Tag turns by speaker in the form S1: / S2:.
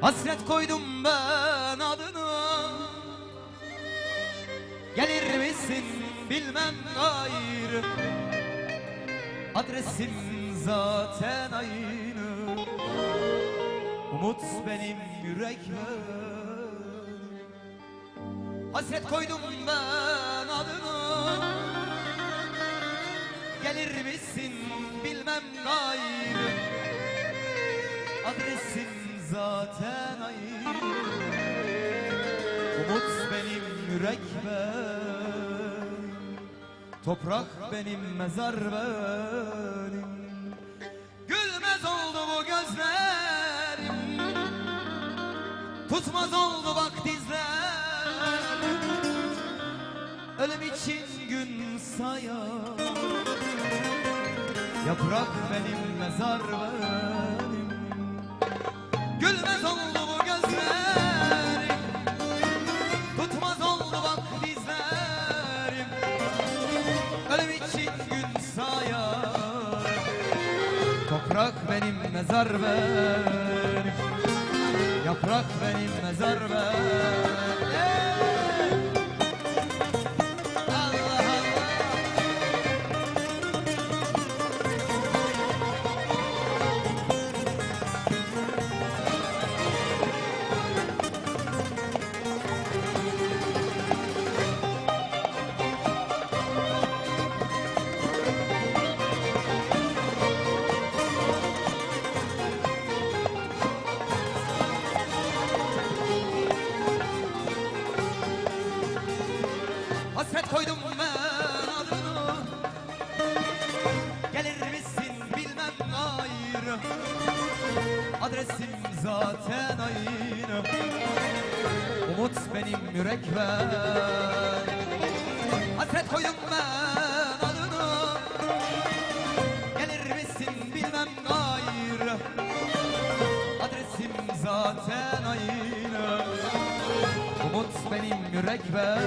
S1: Hasret koydum ben adını. Gelir misin bilmem gayrı Adresim zaten aynı. Umut benim yürekme Hasret koydum ben adını. Gelir misin bilmem gayrı Adresim zaten aynı Umut benim yürek benim Toprak benim mezar benim. Gülmez oldu bu gözlerim. Tutmaz oldu bak dizlerim. Ölüm için gün sayar. Yaprak benim mezar benim Toprak benim mezar benim Yaprak benim mezar benim Hasret koydum ben adını. Gelir misin bilmem gayrı Adresim zaten aynı. Umut benim yürek ben Hasret koydum ben adını. Gelir misin bilmem gayrı Adresim zaten aynı Umut benim yürek ben